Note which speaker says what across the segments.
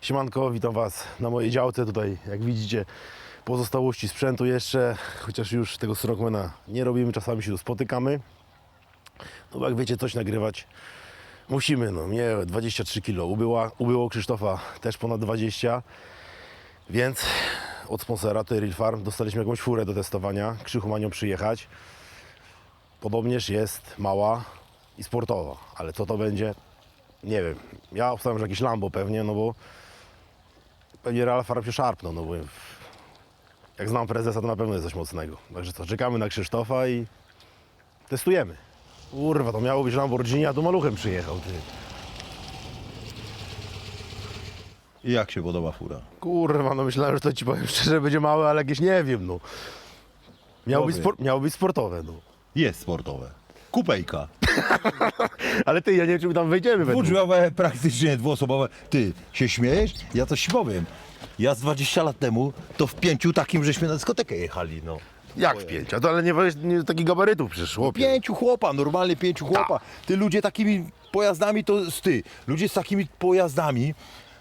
Speaker 1: Siemanko, witam Was na mojej działce. Tutaj, jak widzicie, pozostałości sprzętu jeszcze, chociaż już tego Strongmana nie robimy, czasami się tu spotykamy. No jak wiecie, coś nagrywać musimy. No, mnie 23 kg ubyła, ubyło Krzysztofa też ponad 20, więc od sponsora Real Farm dostaliśmy jakąś furę do testowania. Krzychu ma nią przyjechać. Podobnież jest mała i sportowa, ale co to będzie? Nie wiem. Ja obstawiam, że jakieś Lambo pewnie, no bo pewnie Real Farm się szarpną, no bo jak znam prezesa, to na pewno jest coś mocnego. Także co, czekamy na Krzysztofa i testujemy. Kurwa, to miało być Lamborghini, a tu maluchem przyjechał, ty.
Speaker 2: I jak się podoba fura?
Speaker 1: Kurwa, no myślałem, że to ci powiem szczerze, będzie małe, ale jakieś nie wiem, no. Miało być,
Speaker 2: Dobry.
Speaker 1: spor- miało być sportowe, no.
Speaker 2: Jest sportowe. Kupejka.
Speaker 1: Ale ty, ja nie wiem, czy my tam wejdziemy we dwóch.
Speaker 2: Dwudrzwiowe, praktycznie dwuosobowe. Ty, się śmiejesz? Ja coś ci powiem. Ja z 20 lat temu, to w pięciu takim żeśmy na dyskotekę jechali, no.
Speaker 1: Jak w pięć? A to ale nie, weź- nie takich gabarytów przecież, chłopie.
Speaker 2: Pięciu chłopa, normalnie pięciu chłopa. Ty ludzie takimi pojazdami to z ty. Ludzie z takimi pojazdami,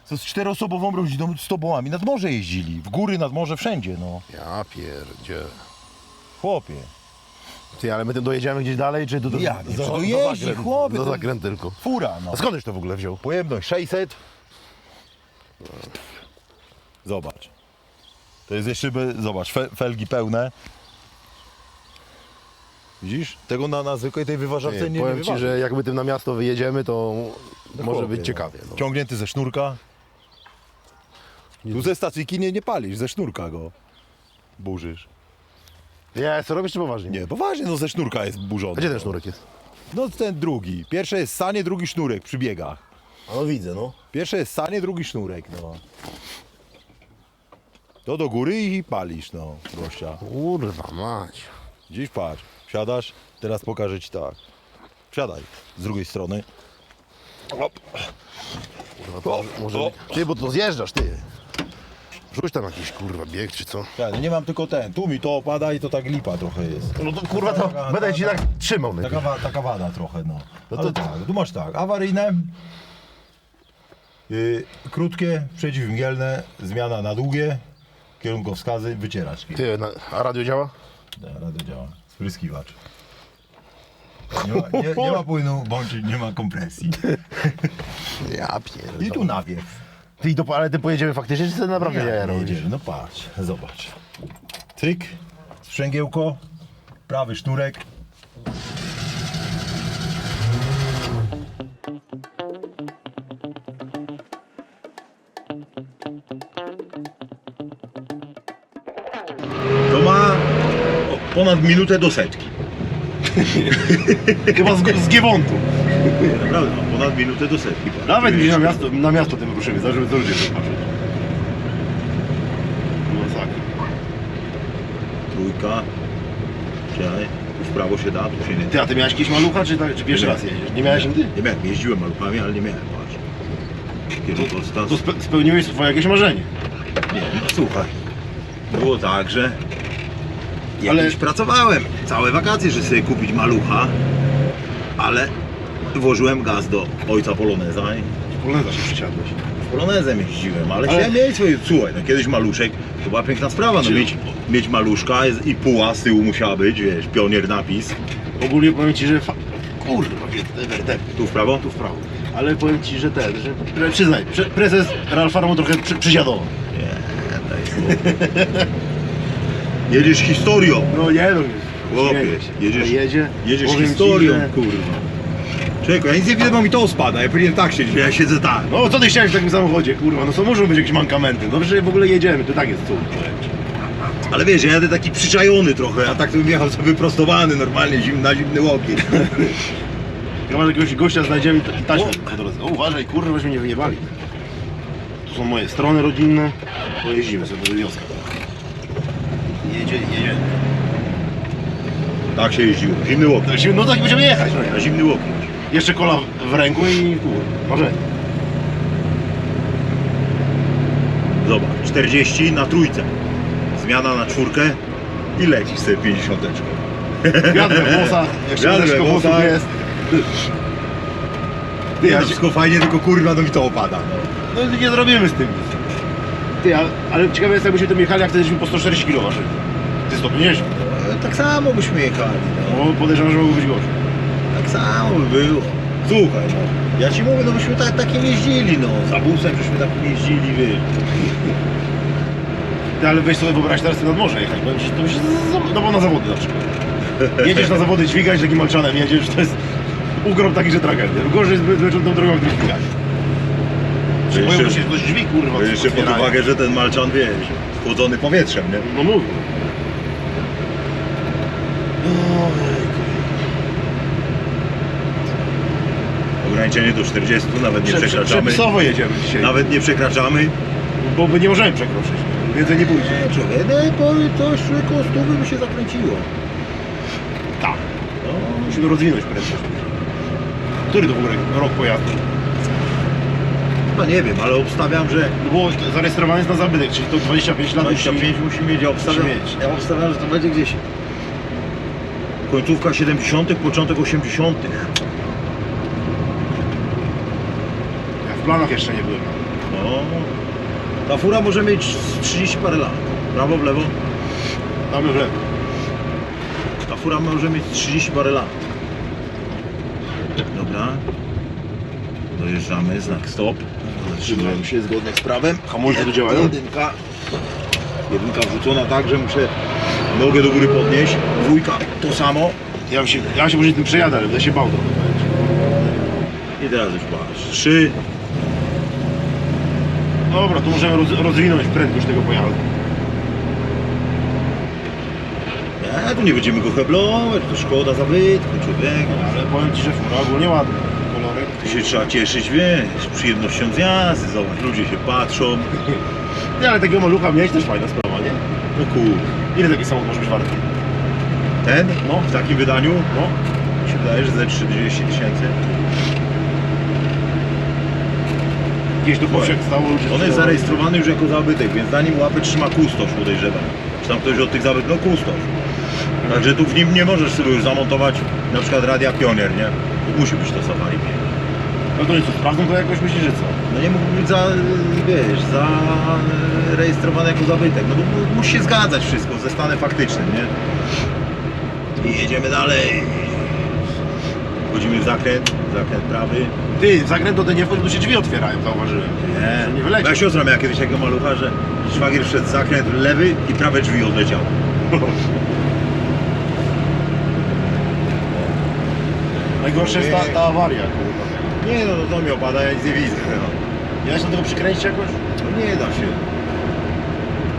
Speaker 2: to z czteroosobową rodziną z tobą nad morze jeździli. W góry, nad morze, wszędzie, no.
Speaker 1: Ja pierdzie.
Speaker 2: Chłopie.
Speaker 1: Ty, ale my tym dojedziemy gdzieś dalej, czy tu do,
Speaker 2: Jak?
Speaker 1: do,
Speaker 2: To
Speaker 1: do,
Speaker 2: jeździ,
Speaker 1: zakręt,
Speaker 2: chłopie,
Speaker 1: do
Speaker 2: to-
Speaker 1: zakręt tylko.
Speaker 2: Fura, no.
Speaker 1: A skądś to w ogóle wziął?
Speaker 2: Pojemność 600. Zobacz. To jest jeszcze, be- zobacz, fe, felgi pełne. Widzisz? Tego na, na zwykłej tej wyważarce nie, nie
Speaker 1: Powiem ci,
Speaker 2: wyważy.
Speaker 1: że jak my tym na miasto wyjedziemy, to może
Speaker 2: Chłopie,
Speaker 1: być
Speaker 2: no.
Speaker 1: ciekawie. No.
Speaker 2: Ciągnięty ze sznurka. Tu ze stacyjki nie, nie palisz, ze sznurka go burzysz.
Speaker 1: Nie, co robisz czy poważnie?
Speaker 2: Nie, poważnie, no ze sznurka jest burzony.
Speaker 1: A gdzie ten sznurek jest?
Speaker 2: No ten drugi. Pierwsze jest sanie, drugi sznurek przy biegach.
Speaker 1: A no widzę, no.
Speaker 2: Pierwsze jest sanie, drugi sznurek, no. To do góry i palisz, no, gościa.
Speaker 1: Kurwa mać.
Speaker 2: Dziś patrz, wsiadasz, teraz pokażę ci tak. Wsiadaj z drugiej strony. Op.
Speaker 1: Kurwa, to może...
Speaker 2: o.
Speaker 1: Ty, bo to zjeżdżasz, ty. Rzuć tam jakiś kurwa bieg, czy co?
Speaker 2: Ja, nie mam tylko ten, tu mi to opada i to tak lipa trochę jest.
Speaker 1: No to kurwa to
Speaker 2: Taka-
Speaker 1: będę ci tak trzymał
Speaker 2: Taka,
Speaker 1: najpierw.
Speaker 2: wa- taka wada trochę, no.
Speaker 1: No
Speaker 2: No
Speaker 1: to-
Speaker 2: tak, tu masz tak, awaryjne, yy, krótkie, przeciwmgielne, zmiana na długie, kierunkowskazy, wycieraczki.
Speaker 1: Ty, na, a radio działa?
Speaker 2: Da, radio działa, spryskiwacz. Nie ma, nie, nie ma płynu, bądź nie ma kompresji.
Speaker 1: Ja pierdolę.
Speaker 2: I tu nawiew.
Speaker 1: Ty, do, ale ty pojedziemy faktycznie, czy ty naprawdę nie,
Speaker 2: nie
Speaker 1: robisz?
Speaker 2: no patrz, zobacz. Tryk, sprzęgiełko, prawy sznurek. To ma ponad minutę do setki.
Speaker 1: Chyba z, z Giewontu.
Speaker 2: Naprawdę, ma ponad minutę do setki.
Speaker 1: Nawet gdzieś na miasto, na miasto tym ruszymy, za- żeby to ludzie zobaczyć. Masakra.
Speaker 2: Trójka. Czekaj, tu w prawo się da, tu się nie da.
Speaker 1: Ty, a ty miałeś jakieś malucha, czy, tak, czy pierwszy
Speaker 2: Nie.
Speaker 1: raz jedziesz? Nie miałeś nigdy?
Speaker 2: Nie miałem, jeździłem maluchami, ale nie miałem, patrz. Kierunkowskaz.
Speaker 1: To spe, spełniłeś swoje jakieś marzenie.
Speaker 2: Nie, no słuchaj. Było tak, że ja
Speaker 1: Ale-
Speaker 2: pracowałem całe wakacje, że sobie kupić malucha, ale włożyłem gaz do ojca Poloneza i
Speaker 1: Poloneza się przysiadłeś.
Speaker 2: Polonezem jeździłem, ale,
Speaker 1: Ale-
Speaker 2: chciałem mieć swoje, słuchaj, no kiedyś maluszek, to była piękna sprawa, no mieć, mieć maluszka i puła z tyłu musiała być, wiesz, pionier napis,
Speaker 1: Ogólnie powiem ci, że... Fa... Kurwa, wertep.
Speaker 2: tu w prawo,
Speaker 1: Tu w prawo. Ale powiem ci, że ten, że... pre- Przyznaj, pre, prezes Ralf Farmu trochę przy, przysiadował.
Speaker 2: Nie. Jedziesz historią.
Speaker 1: No nie no,
Speaker 2: Chłopie, jedziesz-
Speaker 1: jedzie,
Speaker 2: Jedziesz
Speaker 1: powiem ci,
Speaker 2: historią,
Speaker 1: że-
Speaker 2: kurwa. Czekaj, ja nic nie widzę, bo mi to spada. Ja powinienem tak siedzieć, ja siedzę tak.
Speaker 1: No co ty chciałeś w takim samochodzie, kurwa, no co muszą być jakieś mankamenty. Dobrze, że w ogóle jedziemy, to tak jest cud.
Speaker 2: Ale wiesz, ja jadę taki przyczajony trochę, a tak to bym jechał sobie wyprostowany normalnie, zim, na zimny łokieć.
Speaker 1: Chyba, że jakiegoś gościa znajdziemy i po drodze. O, uważaj, kurwa, żeśmy nie wyjebali. Tu są moje strony rodzinne, pojeździmy sobie do wioska. Jedzie, jedzie.
Speaker 2: Tak się jeździło, zimny łokieć.
Speaker 1: No tak będziemy jechać, no
Speaker 2: Na zimny łokieć.
Speaker 1: Jeszcze kola w ręku i marzenie.
Speaker 2: Zobacz, 40 na trójce. Zmiana na czwórkę i lecisz sobie 50.
Speaker 1: Wiatr we włosach, jeszcze
Speaker 2: Wiatr we
Speaker 1: włosów
Speaker 2: włosach.
Speaker 1: jest. Ty, ja
Speaker 2: no, wszystko fajnie, tylko kurwa no mi to opada. No.
Speaker 1: No nie zrobimy z tym nic. Ty, ale, ale ciekawe jest jakbyśmy tym jechali, jak wtedy żeśmy po 140 km ważyli. Ty stopniesz?
Speaker 2: E, Tak samo byśmy jechali, no.
Speaker 1: Bo podejrzewam, że mogło być gorzej.
Speaker 2: Tak samo by było. Słuchaj, no. Ja ci mówię, no byśmy tak, takim jeździli, no. Za busem żeśmy takim jeździli.
Speaker 1: Ty, ale weź sobie wyobraź teraz ty nad morze jechać, bo to byś, no bo na zawody na przykład. Jedziesz na zawody dźwigać takim malczanem, jedziesz, to jest ugrób taki, że tragedia. Gorzej jest być tą drogą, którą dźwigać.
Speaker 2: Że
Speaker 1: Boją się ktoś drzwi, kurwa,
Speaker 2: jeszcze pod
Speaker 1: otwierają.
Speaker 2: uwagę, że ten malczan, wiesz, chłodzony powietrzem, nie?
Speaker 1: No mówię.
Speaker 2: Ograniczenie do 40, nawet nie
Speaker 1: Prze- prze-
Speaker 2: przekraczamy.
Speaker 1: Przepisowo jedziemy dzisiaj,
Speaker 2: Nawet nie przekraczamy.
Speaker 1: bo my nie możemy przekroczyć. Więcej nie pójdzie.
Speaker 2: Nie, człowiek, no, to coś koło stówy by się zakręciło.
Speaker 1: Tak.
Speaker 2: No,
Speaker 1: Musimy rozwinąć prędkość. Który to w ogóle rok pojazdu?
Speaker 2: chyba nie wiem, ale obstawiam, że
Speaker 1: No bo zarejestrowany jest na zabytek, czyli to 25 lat.
Speaker 2: 25 musi mieć, ja obstawiam,
Speaker 1: Musi mieć.
Speaker 2: ja obstawiam, że to będzie gdzieś końcówka 70., początek 80.
Speaker 1: Ja w planach jeszcze nie byłem.
Speaker 2: No, ta fura może mieć z 30 parę lat. Prawo, w lewo.
Speaker 1: Damy w lewo.
Speaker 2: Ta fura może mieć 30 parę lat. Dobra. Dojeżdżamy, znak stop. Zatrzymałem się zgodnie z prawem.
Speaker 1: Hamulce tu działają?
Speaker 2: Jedynka. Jedynka wrzucona tak, że muszę nogę do góry podnieść. Dwójka to samo.
Speaker 1: Ja bym się, ja bym się później tym przejadę, ale będę się bał trochę.
Speaker 2: I teraz już patrz. Trzy.
Speaker 1: Dobra, to możemy roz, rozwinąć prędkość tego pojazdu.
Speaker 2: Nie, tu nie będziemy go heblować, to szkoda zabytku, człowieku.
Speaker 1: Ale powiem Ci, że fura ogólnie ładna. Kolorek.
Speaker 2: Tu się trzeba cieszyć, wiesz, przyjemnością z jazdy, zobacz, ludzie się patrzą.
Speaker 1: Nie, ale takiego malucha mieć też fajna sprawa, nie?
Speaker 2: No kur...
Speaker 1: Ile taki samochód może być warty?
Speaker 2: Ten?
Speaker 1: No.
Speaker 2: W takim wydaniu?
Speaker 1: No.
Speaker 2: Mi się wydaje, że ze 30 tysięcy.
Speaker 1: Gdzieś tu powszech stało.
Speaker 2: On jest zarejestrowany już jako zabytek, więc na nim łapę trzyma kustosz, podejrzewam. Czy tam ktoś od tych zabytków? No kustosz. Także tu w nim nie możesz sobie już zamontować na przykład radia Pionier, nie? Musi być to Safari 5.
Speaker 1: No to nie co, sprawdzą to jakoś myślisz, że co?
Speaker 2: No nie mógł być za, wiesz, zarejestrowany jako zabytek. No bo mu- musi się zgadzać wszystko ze stanem faktycznym, nie? I jedziemy dalej. Wchodzimy w zakręt, zakręt prawy.
Speaker 1: Ty, zakręt do ten nie wchodzi, tu się drzwi otwierają, zauważyłem.
Speaker 2: Nie,
Speaker 1: Nie wyleciał.
Speaker 2: Moja siostra miała kiedyś takiego malucha, że szwagier wszedł zakręt lewy i prawe drzwi odleciały.
Speaker 1: Najgorsze jest ta, ta awaria, kurwa.
Speaker 2: Nie no, to mi opada, ja nic nie widzę. No.
Speaker 1: Tego przykręcić jakoś?
Speaker 2: No nie da się.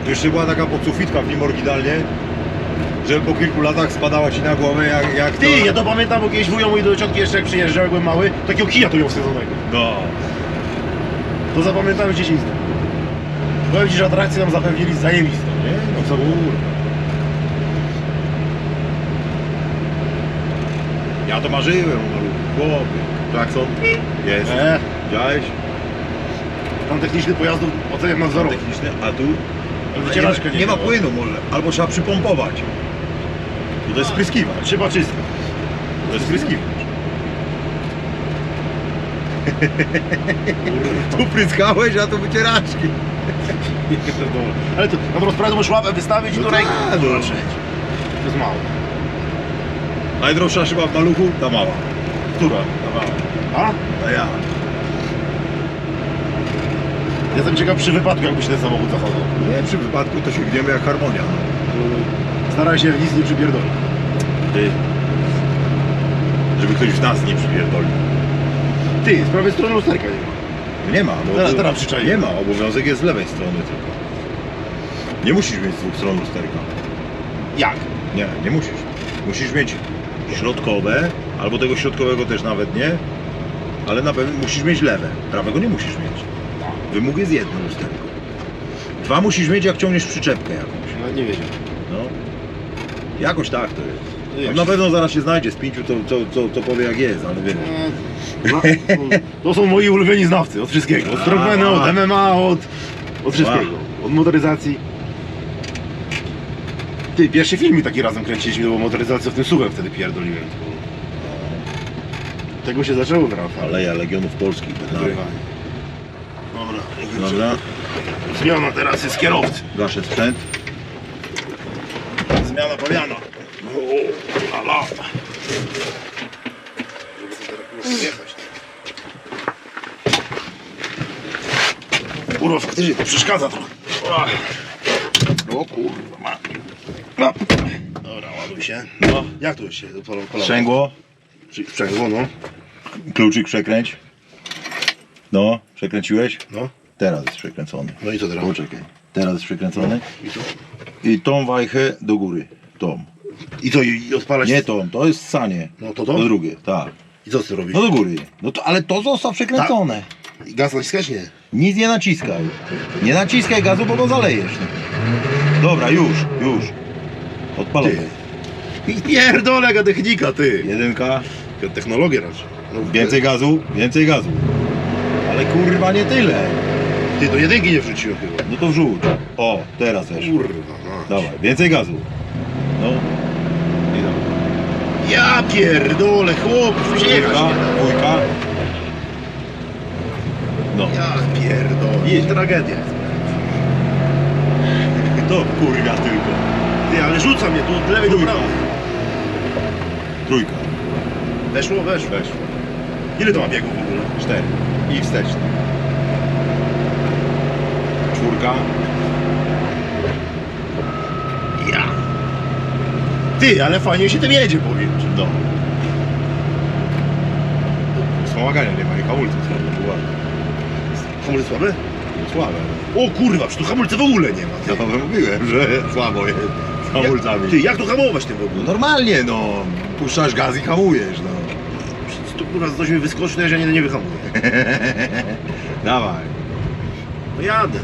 Speaker 2: To jeszcze była taka podsufitka w nim oryginalnie, że po kilku latach spadała ci na głowę jak, jak
Speaker 1: Ty,
Speaker 2: to...
Speaker 1: ja to pamiętam, bo kiedyś wujo mój do ciotki jeszcze jak przyjeżdżał, jak byłem mały, takiego kija tu ją wsadzonego.
Speaker 2: No.
Speaker 1: To zapamiętałem z dzieciństwa. Powiem Ci, że atrakcje nam zapewnili zajebistą, nie? No co?
Speaker 2: Ja to marzyłem o maluchu. Chłopie. Klakson? Jest.
Speaker 1: E,
Speaker 2: Widziałeś?
Speaker 1: tam techniczny pojazdów oceniam nadzorowy.
Speaker 2: Techniczny, a tu?
Speaker 1: Wycieraczka
Speaker 2: nie, nie ma płynu może, albo trzeba przypompować. Jest spryskiwacz.
Speaker 1: Trzeba czysto.
Speaker 2: To jest spryskiwacz. tu pryskałeś, a tu wycieraczki.
Speaker 1: Ale to na dobrą sprawę możesz łapę wystawić i
Speaker 2: No
Speaker 1: do
Speaker 2: tak,
Speaker 1: ręki
Speaker 2: no.
Speaker 1: patrzeć. To jest mało.
Speaker 2: Najdroższa szyba w maluchu? Ta mała.
Speaker 1: Która?
Speaker 2: Ta mała.
Speaker 1: A?
Speaker 2: A ja.
Speaker 1: Jestem ciekaw przy wypadku, jakby się ten samochód zachował.
Speaker 2: Nie, przy wypadku to się gniemy jak harmonia.
Speaker 1: Staraj się nic nie przypierdolić.
Speaker 2: Ty. Żeby ktoś w nas nie przypierdolił.
Speaker 1: Ty, z prawej strony lusterka nie ma.
Speaker 2: No Nie ma, bo
Speaker 1: Teraz-
Speaker 2: tu-
Speaker 1: teraz przyczaiłem.
Speaker 2: Nie ma, obowiązek jest z lewej strony tylko. Nie musisz mieć z dwóch stron lusterka.
Speaker 1: Jak?
Speaker 2: Nie, nie musisz. Musisz mieć środkowe, albo tego środkowego też nawet nie, ale na pewno musisz mieć lewe. Prawego nie musisz mieć. Wymóg jest jedno lusterko. Dwa musisz mieć, jak ciągniesz przyczepkę jakąś.
Speaker 1: Nawet nie wiedział.
Speaker 2: No. Jakoś tak to jest. No na pewno zaraz się znajdzie z pięciu, co, co, co, co powie jak jest, ale.
Speaker 1: No, to są moi ulubieni znawcy od wszystkiego. Od strongmana, od MMA, od, od wszystkiego. Od motoryzacji. Ty, pierwszy film mi taki razem kręciliśmy, to było motoryzacja w tym suwem wtedy pierdoliłem. tego się zaczęło Rafał.
Speaker 2: Aleja Legionów Polskich.
Speaker 1: Nagrywanie. Dobra, zmiana teraz jest kierowcy.
Speaker 2: gaszę sprzęt.
Speaker 1: Zmiana pawiana. O, ala. Kurwa, faktycznie to przeszkadza trochę. O kurwa, ma. No. Dobra, ładuj się.
Speaker 2: No.
Speaker 1: Jak tu się kolana?
Speaker 2: Sprzęgło,
Speaker 1: Sprzęgło, no.
Speaker 2: kluczyk przekręć. No, przekręciłeś?
Speaker 1: No.
Speaker 2: Teraz jest przekręcony.
Speaker 1: No i co teraz?
Speaker 2: Poczekaj. Teraz jest przekręcony.
Speaker 1: I to.
Speaker 2: I tą wajchę do góry. Tą.
Speaker 1: I to i, odpalać.
Speaker 2: Nie tą, to jest sanie.
Speaker 1: No to to?
Speaker 2: To drugie, tak.
Speaker 1: I co ty robisz?
Speaker 2: No do góry. No to, ale to zostaw przekręcone.
Speaker 1: I gaz naciskać nie?
Speaker 2: Nic nie naciskaj. Nie naciskaj gazu, bo go zalejesz. No. Dobra, już, już. Odpalone.
Speaker 1: Ty. I pierdolę jaka technika, ty.
Speaker 2: Jedynka.
Speaker 1: Technologia raczej. No,
Speaker 2: Więcej gazu, więcej gazu. Ale kurwa nie tyle.
Speaker 1: Ty do jedynki nie wrzuciłem chyba.
Speaker 2: No to wrzuć. O, teraz też.
Speaker 1: Kurwa, no.
Speaker 2: Dawaj, więcej gazu. No. I dawaj.
Speaker 1: Ja pierdolę, chłop, już się jechać
Speaker 2: Dwójka,
Speaker 1: nie da.
Speaker 2: dwójka. No.
Speaker 1: Ja pierdolę.
Speaker 2: Jedź.
Speaker 1: Tragedia.
Speaker 2: To kurwa tylko.
Speaker 1: Ty, ale rzuca mnie tu od lewej do
Speaker 2: Trójka.
Speaker 1: prawej.
Speaker 2: Trójka.
Speaker 1: Weszło, weszło.
Speaker 2: Weszło.
Speaker 1: Ile to ma biegu w ogóle?
Speaker 2: Cztery. I wsteczny.
Speaker 1: Ja. Ty, ale fajnie się tym jedzie, powiem ci.
Speaker 2: No. Wspomagania nie ma i hamulce słabe. Ładne.
Speaker 1: Hamulce słabe?
Speaker 2: Słabe.
Speaker 1: O kurwa, przecież tu hamulce w ogóle nie ma.
Speaker 2: Ja
Speaker 1: Ty.
Speaker 2: wam mówiłem, że słabo jest z hamulcami.
Speaker 1: Ty, jak tu hamować tym w
Speaker 2: No
Speaker 1: ogóle?
Speaker 2: normalnie no. Puszczasz gaz i hamujesz no.
Speaker 1: Tu kurwa coś mi wyskoczy, to ja się nie, nie wyhamuję.
Speaker 2: Dawaj.
Speaker 1: No jadę.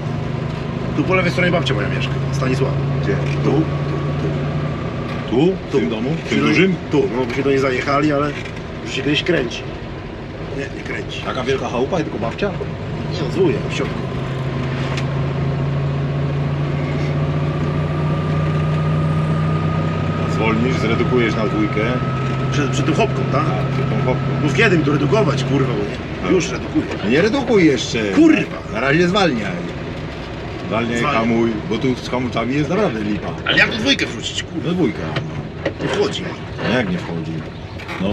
Speaker 1: Tu po lewej stronie babcia moja mieszka, Stanisława.
Speaker 2: Gdzie?
Speaker 1: Tu? Tu,
Speaker 2: Tu? W
Speaker 1: tu.
Speaker 2: tym domu? W tym dużym?
Speaker 1: Tu, no byśmy do niej zajechali, ale już się kiedyś kręci. Nie, nie kręci.
Speaker 2: Taka wielka chałupa i tylko babcia?
Speaker 1: Nie, no, z wujem, w środku.
Speaker 2: Zwolnisz, zredukujesz na dwójkę.
Speaker 1: Przed, przed tą chopką, tak?
Speaker 2: A, ty tą chopką.
Speaker 1: Mów kiedy mi tu redukować, kurwa, bo nie. Już redukuję.
Speaker 2: Nie redukuj jeszcze.
Speaker 1: Kurwa.
Speaker 2: Na razie zwalniaj. Zwalniaj,
Speaker 1: Zwalniaj.
Speaker 2: hamuj, bo tu z hamulcami jest naprawdę lipa.
Speaker 1: Ale jak tu dwójkę wrzucić, kurwa?
Speaker 2: No dwójka.
Speaker 1: Nie wchodzi.
Speaker 2: No jak nie wchodzi? No.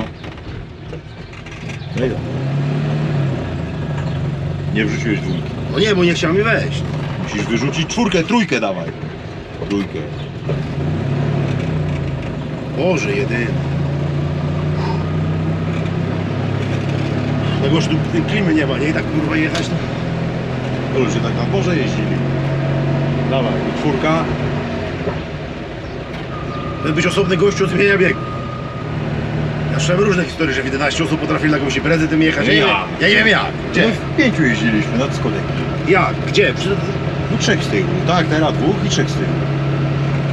Speaker 2: No i dobra. Nie wrzuciłeś dwójki.
Speaker 1: No nie, bo nie chciała mi wejść.
Speaker 2: Musisz wyrzucić czwórkę, trójkę dawaj. Trójkę.
Speaker 1: Boże, jedyny. No gość tu klimy nie ma, nie? I tak kurwa jechać to...
Speaker 2: To ludzie tak na Boże jeździli. Dawaj, czwórka.
Speaker 1: Powinien być osobny gościu od zmienia biegu. Ja słyszałem różne historie, że w 11 osób potrafili na jakąś imprezę tym jechać. Ja nie,
Speaker 2: Ja.
Speaker 1: ja nie wiem jak. Gdzie?
Speaker 2: My w pięciu jeździliśmy, no z kolei.
Speaker 1: Jak? Gdzie? Przy...
Speaker 2: No trzech z tych. Tak, teraz dwóch i trzech z tych.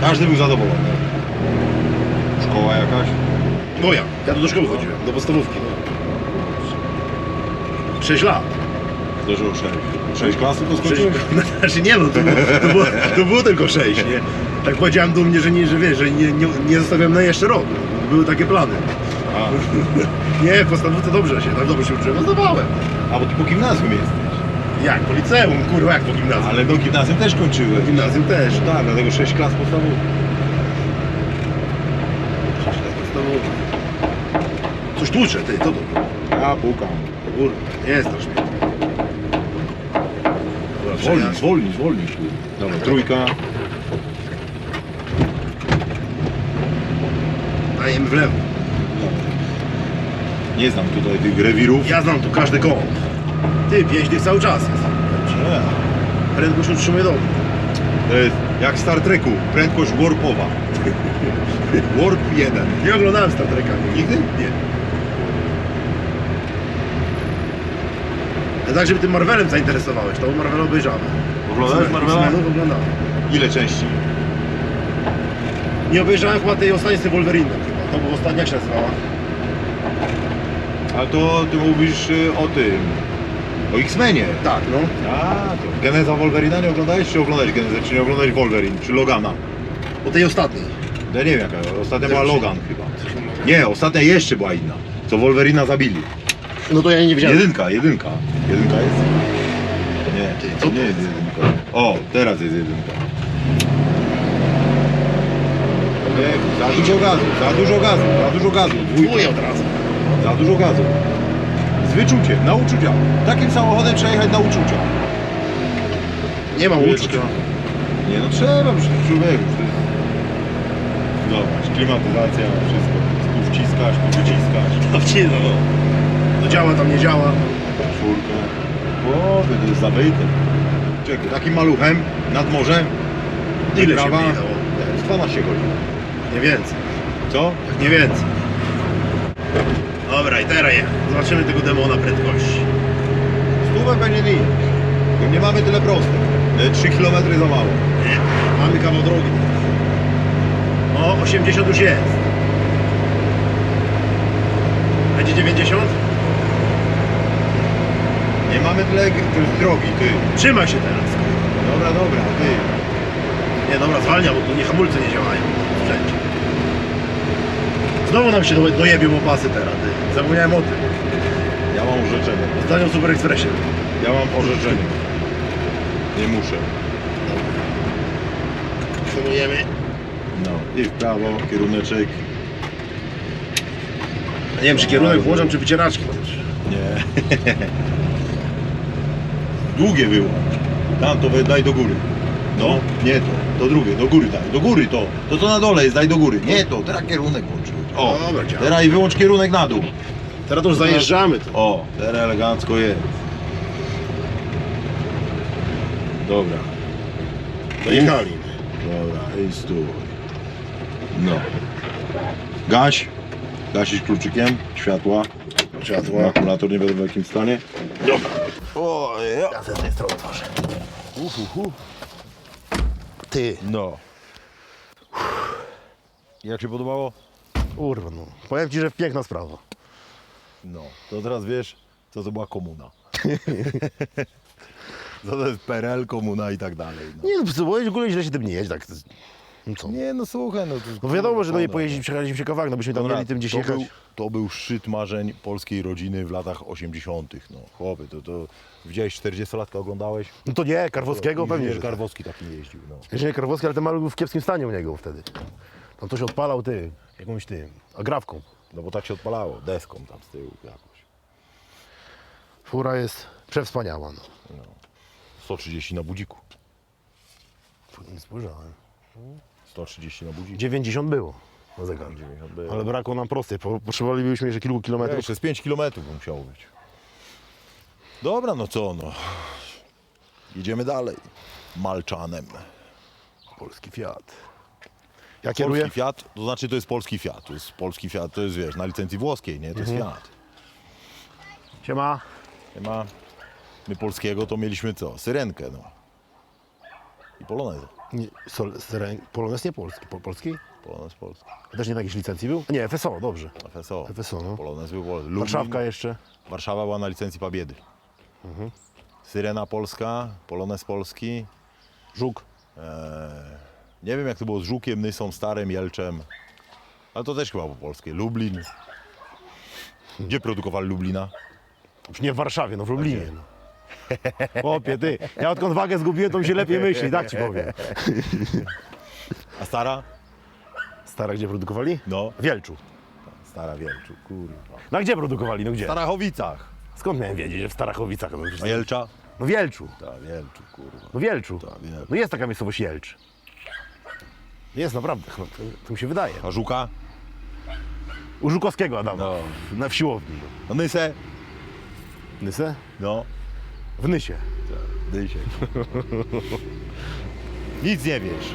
Speaker 2: Każdy był zadowolony. Szkoła jakaś?
Speaker 1: Moja. Ja tu do szkoły chodziłem, do podstawówki. No. 6 lat.
Speaker 2: Zdarzyło sześć. Sześć to
Speaker 1: Sześć,
Speaker 2: skończyłeś?
Speaker 1: no, znaczy nie no, to było, to było, to było tylko 6, nie? Tak powiedziałem dumnie, że nie, że wiesz, że nie, nie, nie zostawiam na jeszcze rok. Były takie plany.
Speaker 2: A,
Speaker 1: Nie, w podstawówce dobrze się, tak dobrze się uczyłem, no zdawałem.
Speaker 2: a bo ty po gimnazjum jesteś.
Speaker 1: Jak? Po liceum, kurwa, jak po gimnazjum?
Speaker 2: Ale do gimnazjum też kończyłeś.
Speaker 1: Gimnazjum też.
Speaker 2: Tak, dlatego sześć klas podstawowych.
Speaker 1: Podstawówki. Coś tłucze, ty, co to było?
Speaker 2: Ja pukam.
Speaker 1: Kurwa, nie strasz mnie. Przejazd.
Speaker 2: zwolnij, zwolnij. Dobra, trójka.
Speaker 1: Dajemy w lewo.
Speaker 2: Nie znam tutaj tych rewirów.
Speaker 1: Ja znam tu każdy kąt. Ty, pięć tych cały czas jest.
Speaker 2: Nie.
Speaker 1: Prędkość utrzymuje dobrze.
Speaker 2: To jest jak w Star Treku, prędkość warpowa. Warp 1.
Speaker 1: Nie oglądałem Star Treka.
Speaker 2: Nigdy?
Speaker 1: Nie. Ja tak, żeby tym Marvelem zainteresowałeś, to Marvela obejrzałem.
Speaker 2: Oglądałeś Marvela?
Speaker 1: X-Menów oglądałem.
Speaker 2: Ile części?
Speaker 1: Nie obejrzałem chyba tej ostatniej z tym Wolverinem chyba. To była ostatnia, jak się nazywała?
Speaker 2: Ale to ty mówisz y, o tym. O X-Menie.
Speaker 1: Tak, no.
Speaker 2: A, to Geneza Wolverina nie oglądałeś, czy oglądałeś Genezę, czy nie oglądałeś Wolverine, czy Logana?
Speaker 1: O tej ostatniej.
Speaker 2: Ja nie wiem jaka, ostatnia była Logan chyba. Nie, ostatnia jeszcze była inna. Co Wolverina zabili.
Speaker 1: No to ja nie wiedziałem.
Speaker 2: Jedynka, jedynka. Jedynka jest? Nie, to nie jest jedynka. O, teraz jest jedynka. Nie, za dużo gazu, za dużo gazu, za dużo gazu. Dwójka.
Speaker 1: Od razu.
Speaker 2: Za dużo gazu. Z wyczuciem, na uczucia. Takim samochodem trzeba jechać na uczucia.
Speaker 1: Nie mam uczucia.
Speaker 2: Nie no trzeba, przecież człowieku. to jest- Zobacz, klimatyzacja, wszystko. Tu wciskasz, tu wyciskasz.
Speaker 1: No. To działa, tam nie działa.
Speaker 2: Czwórka. O, to jest zabejte. Czekaj, takim maluchem nad morzem.
Speaker 1: Ile
Speaker 2: Prawa, z 12 godzin.
Speaker 1: Nie więcej.
Speaker 2: Co?
Speaker 1: Jak nie więcej. Dobra, i teraz je. Zobaczymy tego demona prędkości.
Speaker 2: Stówę będzie nic. Bo nie mamy tyle proste. 3 km za mało.
Speaker 1: Nie, mamy kawał drogi. O, 80 już jest. Będzie 90?
Speaker 2: Nie mamy tyle drogi, ty.
Speaker 1: Trzymaj się teraz.
Speaker 2: Dobra, dobra, ty.
Speaker 1: Nie, dobra, zwalnia, bo tu nie hamulce nie działają. Wszędzie. Znowu nam się do, dojebią opasy teraz, ty. Zapomniałem o tym.
Speaker 2: Ja mam orzeczenie.
Speaker 1: Ostatnio w Super Expressie.
Speaker 2: Ja mam orzeczenie. Nie muszę.
Speaker 1: Hamujemy.
Speaker 2: No. I w prawo, kieruneczek.
Speaker 1: Nie wiem, czy kierunek włożam, czy wycieraczki też.
Speaker 2: Nie. Długie było. Tam to daj do góry. No, nie to. To drugie, do góry daj. Do góry to. To co na dole jest, daj do góry. Nie to, teraz kierunek włączyłeś. O,
Speaker 1: Dobra, działa.
Speaker 2: teraz i wyłącz kierunek na dół.
Speaker 1: Teraz to już zajeżdżamy. To.
Speaker 2: O, teraz elegancko jest. Dobra,
Speaker 1: Dojechali.
Speaker 2: dobra, i stój. No. Gaś. Gasić kluczykiem, światła.
Speaker 1: Światła.
Speaker 2: Akumulator nie wiadomo w jakim stanie.
Speaker 1: Dobra.
Speaker 2: O, ja.
Speaker 1: Ja z tej strony otworzę. Ty.
Speaker 2: No. Jak się podobało?
Speaker 1: Kurwa, no. Powiem ci, że piękna sprawa.
Speaker 2: No. To teraz wiesz, co to była komuna. co to jest PRL, komuna i tak dalej. No.
Speaker 1: Nie no, w ogóle źle się tym nie jeździ, tak. No co?
Speaker 2: Nie no słuchaj, no to
Speaker 1: No wiadomo, że do niej pojeździć, przejechaliśmy się kawałek, no byśmy tam mieli tym gdzieś
Speaker 2: to
Speaker 1: jechać.
Speaker 2: Był, to był szczyt marzeń polskiej rodziny w latach 80. No chłopie, to, to widziałeś 40-latka, oglądałeś?
Speaker 1: No to nie, Karwowskiego pewnie, że
Speaker 2: Inżynier
Speaker 1: tak.
Speaker 2: Karwowski takim jeździł, no.
Speaker 1: Nie Karwowski, ale ten maluch był w kiepskim stanie u niego wtedy. Tam coś odpalał, ty, jakąś ty, agrawką.
Speaker 2: No bo tak się odpalało, deską tam z tyłu jakoś.
Speaker 1: Fura jest przewspaniała, no.
Speaker 2: 130 na budziku.
Speaker 1: Nie spojrzałem.
Speaker 2: 130 na budziku.
Speaker 1: 90 było na zegarze.
Speaker 2: 90 było.
Speaker 1: Ale brakło nam prostej, po- potrzebowalibyśmy jeszcze kilku
Speaker 2: Ja,
Speaker 1: kilometrów.
Speaker 2: jeszcze z 5 km by musiało być. Dobra, no co no. Jedziemy dalej. Malczanem.
Speaker 1: Polski Fiat. Ja kieruję?
Speaker 2: Polski Fiat, to znaczy to jest polski Fiat. To jest polski Fiat, to jest wiesz, na licencji włoskiej, nie? To jest Fiat.
Speaker 1: Siema.
Speaker 2: Nie ma. My polskiego to mieliśmy co? Syrenkę, no. I polonezę.
Speaker 1: Nie, sol, seren, Polonez nie polski, po, polski?
Speaker 2: Polonez polski.
Speaker 1: Też nie na jakiejś licencji był? Nie, FSO, dobrze.
Speaker 2: FSO.
Speaker 1: FSO, no.
Speaker 2: Polonez był polski. Lublin,
Speaker 1: Warszawka jeszcze.
Speaker 2: Warszawa była na licencji Pabiedy. Syrena polska, polonez polski.
Speaker 1: Żuk.
Speaker 2: Eee, nie wiem jak to było z Żukiem, Nysą, Starym, Jelczem. Ale to też chyba po polskie. Lublin. Gdzie produkowali Lublina?
Speaker 1: Nie w Warszawie, no w Lublinie. No. Chłopie, ty, ja odkąd wagę zgubiłem, to mi się lepiej myśli, tak ci powiem.
Speaker 2: A Stara?
Speaker 1: Stara gdzie produkowali?
Speaker 2: No.
Speaker 1: Wielczu.
Speaker 2: Stara Wielczu, kurwa.
Speaker 1: No a gdzie produkowali, no
Speaker 2: W
Speaker 1: gdzie?
Speaker 2: Starachowicach.
Speaker 1: Skąd miałem wiedzieć, że w Starachowicach? No, przecież-
Speaker 2: A Jelcza?
Speaker 1: no Wielczu.
Speaker 2: Tak, Wielczu, kurwa.
Speaker 1: No Wielczu.
Speaker 2: Tak.
Speaker 1: No jest taka miejscowość Jelcz. Jest, naprawdę, no, to, to mi się wydaje.
Speaker 2: A Żuka?
Speaker 1: U Żukowskiego Adama.
Speaker 2: No.
Speaker 1: Na w siłowni.
Speaker 2: A Nysę?
Speaker 1: Nysę?
Speaker 2: No.
Speaker 1: W Nysie.
Speaker 2: Nysie. Nic nie wiesz.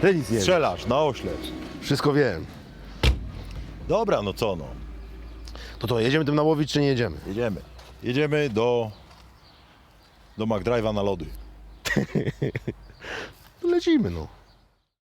Speaker 1: Ty nic nie wiesz.
Speaker 2: Strzelasz na oślep.
Speaker 1: Wszystko wiem.
Speaker 2: Dobra, no co no.
Speaker 1: To to, jedziemy tym nałowić, czy nie jedziemy?
Speaker 2: Jedziemy. Jedziemy do... Do McDrive'a na lody.
Speaker 1: Lecimy, no.